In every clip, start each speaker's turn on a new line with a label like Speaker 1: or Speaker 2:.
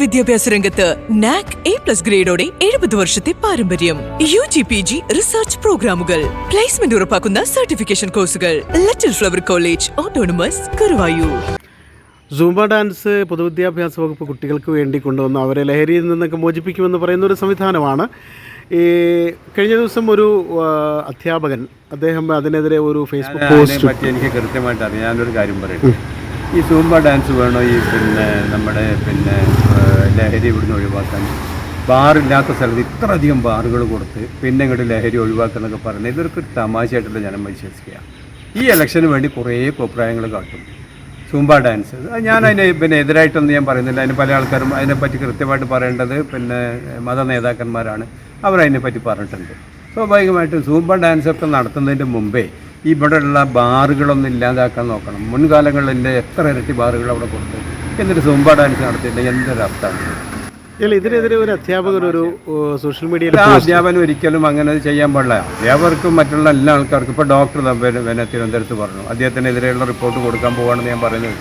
Speaker 1: വിദ്യാഭ്യാസ രംഗത്ത് NAAC A plus ഗ്രേഡോടെ എഴുപത് വർഷത്തെ പാരമ്പര്യം. U G P G research പ്രോഗ്രാമുകൾ പ്ലേസ്മെന്റ് ഉറപ്പാക്കുന്ന സർട്ടിഫിക്കേഷൻ കോഴ്സുകൾ Little Flower College autonomous Guruvayur
Speaker 2: zumba dance പൊതുവിദ്യാഭ്യാസ വകുപ്പ് കുട്ടികൾക്ക് വേണ്ടി കൊണ്ടുവന്ന് അവരെ ലഹരിയിൽ നിന്നൊക്കെ മോചിപ്പിക്കുമെന്ന് പറയുന്ന ഒരു സംവിധാനമാണ്. ഈ കഴിഞ്ഞ ദിവസം ഒരു അധ്യാപകൻ അദ്ദേഹം അതിനെതിരെ ഒരു ഫേസ്ബുക്ക് പോസ്റ്റ്
Speaker 3: എനിക്ക് കൃത്യമായിട്ട് അറിയാനൊരു കാര്യം പറയട്ടെ. ഈ സൂംബ ഡാൻസ് വേണോ ഈ പിന്നെ നമ്മുടെ പിന്നെ ലഹരി ഇവിടുന്ന് ഒഴിവാക്കാൻ? ബാറില്ലാത്ത സ്ഥലത്ത് ഇത്ര അധികം ബാറുകൾ കൊടുത്ത് പിന്നെ ഇങ്ങോട്ട് ലഹരി ഒഴിവാക്കുന്നൊക്കെ പറഞ്ഞാൽ ഇതൊരു തമാശയായിട്ടുള്ള ജനം വിശ്വസിക്കുക. ഈ ഇലക്ഷന് വേണ്ടി കുറേ അഭിപ്രായങ്ങൾ കാട്ടും. Zumba dance. ഞാൻ അതിനെ പിന്നെ എതിരായിട്ടൊന്നും ഞാൻ പറയുന്നില്ല. അതിന് പല ആൾക്കാരും അതിനെപ്പറ്റി കൃത്യമായിട്ട് പറയേണ്ടത് പിന്നെ മത നേതാക്കന്മാരാണ്. അവരതിനെപ്പറ്റി പറഞ്ഞിട്ടുണ്ട്. സ്വാഭാവികമായിട്ടും സൂംബ ഡാൻസ് ഒക്കെ നടത്തുന്നതിന്റെ മുമ്പേ ഇവിടെയുള്ള ബാറുകളൊന്നും ഇല്ലാതാക്കാൻ നോക്കണം. മുൻകാലങ്ങളിൽ എത്ര ഇരട്ടി ബാറുകൾ അവിടെ കൊടുത്തു. എന്നിട്ട് സുംബ ഡാൻസ് നടത്തിയിട്ട് എന്തൊരർത്ഥമാണ്?
Speaker 2: ഇതിനെതിരെ ഒരു അധ്യാപകർ ഒരു സോഷ്യൽ മീഡിയയിൽ
Speaker 3: അധ്യാപനം ഒരിക്കലും അങ്ങനെ ചെയ്യാൻ പാടില്ല. അധ്യാപകർക്കും മറ്റുള്ള എല്ലാ ആൾക്കാർക്കും ഇപ്പോൾ ഡോക്ടർ പിന്നെ തിരുവനന്തപുരത്ത് പറഞ്ഞു. അദ്ദേഹത്തിനെതിരെയുള്ള റിപ്പോർട്ട് കൊടുക്കാൻ പോവാണെന്ന് ഞാൻ പറയുന്നത്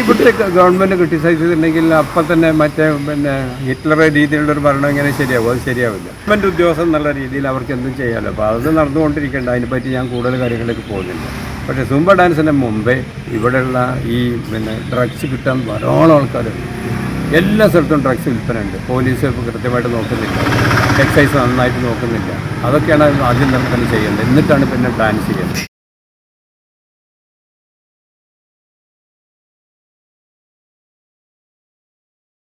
Speaker 3: ഇവിടുത്തെ ഗവൺമെന്റ് ക്രിട്ടിസൈസ് ചെയ്തിട്ടുണ്ടെങ്കിൽ അപ്പം തന്നെ മറ്റേ പിന്നെ ഹിറ്റ്ലറെ രീതിയിലുള്ള ഒരു ഭരണം എങ്ങനെ ശരിയാവും? അത് ശരിയാവില്ല. ഗവൺമെന്റ് ഉദ്യോഗസ്ഥൻ നല്ല രീതിയിൽ അവർക്ക് എന്തും ചെയ്യാമല്ലോ അപ്പോൾ അത് നടന്നുകൊണ്ടിരിക്കേണ്ട. അതിനെപ്പറ്റി ഞാൻ കൂടുതൽ കാര്യങ്ങളിലേക്ക് പോകുന്നില്ല. പക്ഷേ സുംബ ഡാൻസിന് മുമ്പേ ഇവിടെയുള്ള ഈ പിന്നെ ഡ്രഗ്സ് കിട്ടാൻ ധാരാളം ആൾക്കാർ എല്ലാ സ്ഥലത്തും ഡ്രഗ്സ് വിൽപ്പനയുണ്ട്. പോലീസ് കൃത്യമായിട്ട് നോക്കുന്നില്ല. എക്സൈസ് നന്നായിട്ട് നോക്കുന്നില്ല. അതൊക്കെയാണ് ആദ്യം തന്നെ ചെയ്യേണ്ടത്. എന്നിട്ടാണ് പിന്നെ ഡാൻസ് ചെയ്യേണ്ടത്.